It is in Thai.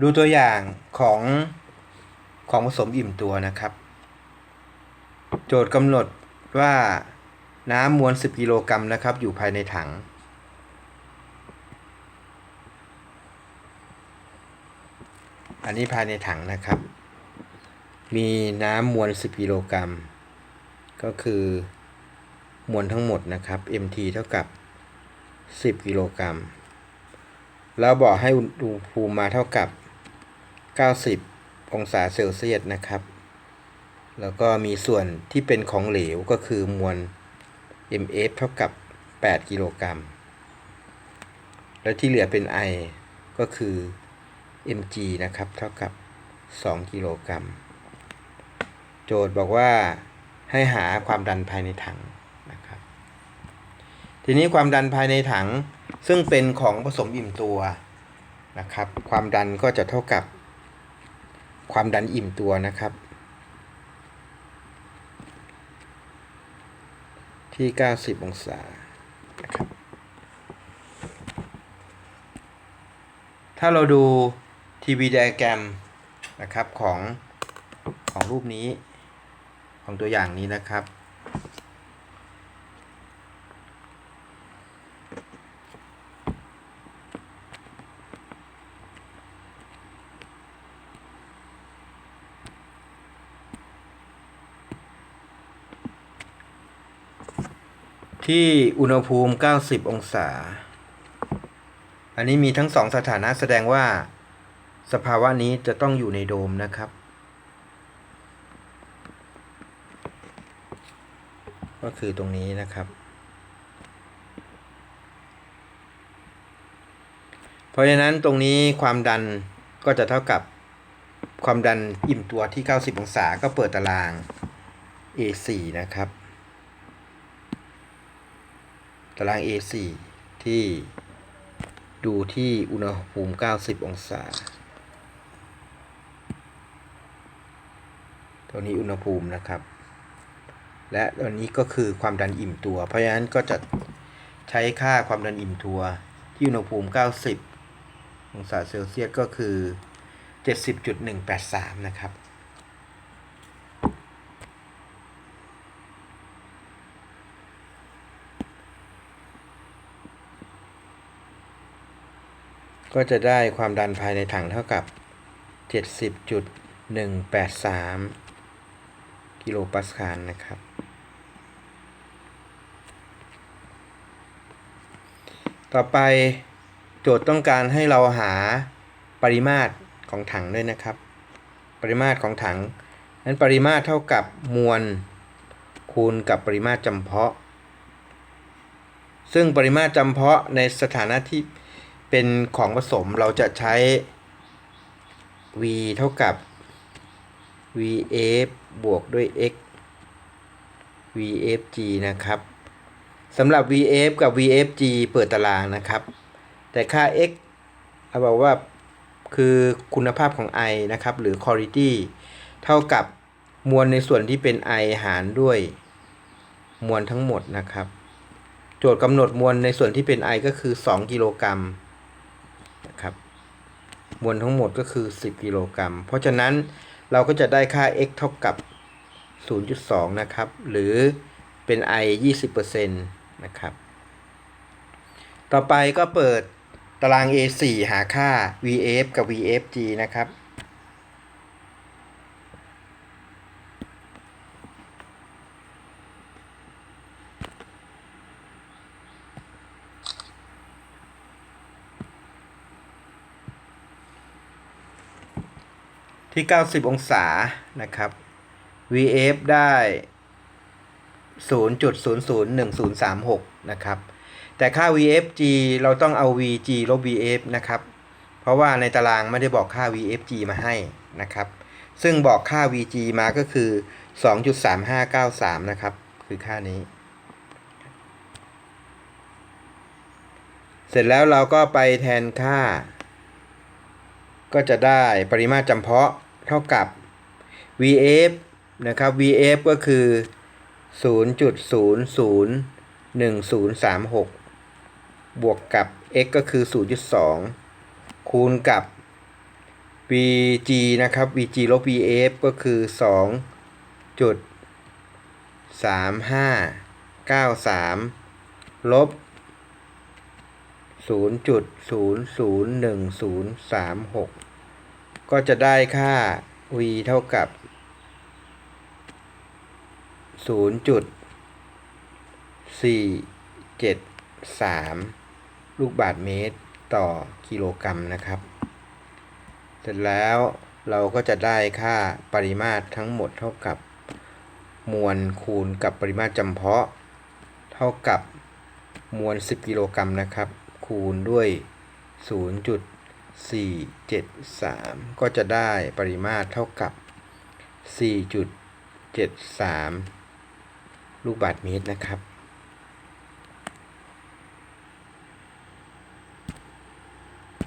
ดูตัวอย่างของของผสมอิ่มตัวนะครับ โจทย์กำหนดว่าน้ำมวล 10 กิโลกรัมนะครับ อยู่ภายในถัง อันนี้ภายในถังนะครับ มีน้ำมวล 10 กิโลกรัม ก็คือมวลทั้งหมดนะครับ MT เท่ากับ 10 กิโลกรัม แล้วบอกให้อุณหภูมิมาเท่ากับ 90 องศาเซลเซียสนะครับ แล้วก็มีส่วนที่เป็นของเหลวก็คือมวล MF เท่ากับ 8 กิโลกรัม และที่เหลือเป็น I ก็คือ mg นะครับ เท่ากับ 2 กิโลกรัม โจทย์บอกว่าให้หาความดันภายในถังนะครับ ทีนี้ความดันภายในถังซึ่งเป็นของผสมอิ่มตัวนะครับ ความดันก็จะเท่ากับ ความดันอิ่มตัวนะครับ ที่ 90 องศานะครับถ้าเราดูทีวีไดอะแกรมนะครับของของรูปนี้ของตัวอย่างนี้นะครับ ที่อุณหภูมิ 90 องศา อันนี้มีทั้งสองสถานะแสดงว่าสภาวะนี้จะต้องอยู่ในโดมนะครับ ก็คือตรงนี้นะครับ เพราะฉะนั้นตรงนี้ความดันก็จะเท่ากับความดันอิ่มตัวที่ 90 องศาก็เปิดตาราง A4 นะครับ ตาราง A4 ที่ดูที่อุณหภูมิ 90 องศา ตัวนี้อุณหภูมินะครับ และตัวนี้ก็คือความดันอิ่มตัว เพราะฉะนั้นก็จะใช้ค่าความดันอิ่มตัวที่อุณหภูมิ 90 องศาเซลเซียสก็คือ 70.183 นะครับ ก็จะได้ความดันภายในถังเท่ากับ 70.183 กิโลปาสคาลนะครับ ต่อไปโจทย์ต้องการให้เราหาปริมาตรของถังด้วยนะครับ ปริมาตรของถังนั้นปริมาตรเท่ากับมวลคูณกับปริมาตรจำเพาะ ซึ่งปริมาตรจำเพาะในสถานะที่ เป็นของผสมเราจะใช้ v เท่ากับ vf บวกด้วย x vfg นะครับสำหรับ vf กับ vfg เปิดตารางนะครับ แต่ค่า x เอาบอกว่าคือคุณภาพของ i นะครับ หรือ quality เท่ากับมวลในส่วนที่เป็น i หารด้วยมวลทั้งหมดนะครับ โจทย์กำหนดมวลในส่วนที่เป็น i ก็คือ 2 กิโลกรัมนะครับ มวลทั้งหมดก็คือ 10 กิโลกรัม เพราะฉะนั้นเราก็จะได้ค่า x เท่ากับ 0.2 นะครับ หรือเป็น i 20%นะครับ ต่อไปก็เปิดตาราง A4 หาค่า VF กับ VFG นะครับ ที่ 90 องศานะครับ VF ได้ 0.001036 นะครับ แต่ค่า VFG เราต้องเอา VG ลบ VF นะครับ เพราะว่าในตารางไม่ได้บอกค่า VFG มาให้นะครับ ซึ่งบอกค่า VG มาก็คือ 2.3593 นะครับ คือค่านี้ เสร็จแล้วเราก็ไปแทนค่า ก็จะได้ปริมาตรจำเพาะเท่ากับ VF นะครับ VF ก็คือ 0.001036 บวกกับ x ก็คือ 0.2 คูณกับ Vg นะครับ Vg ลบ Vf ก็คือสองจุดสามห้าเก้าสามลบ ศูนย์จุดศูนย์ศูนย์หนึ่งศูนย์สามหกก็จะได้ค่า V เท่ากับศูนย์จุดสี่เจ็ดสามลูกบาทเมตรต่อกิโลกรัมนะครับ เสร็จแล้วเราก็จะได้ค่าปริมาตรทั้งหมดเท่ากับ มวลคูณกับปริมาตรจำเพาะ เท่ากับมวล 10 กิโลกรัมนะครับ คูณด้วย 0.473 ก็จะได้ปริมาตรเท่ากับ 4.73 ลูกบาศก์เมตรนะครับ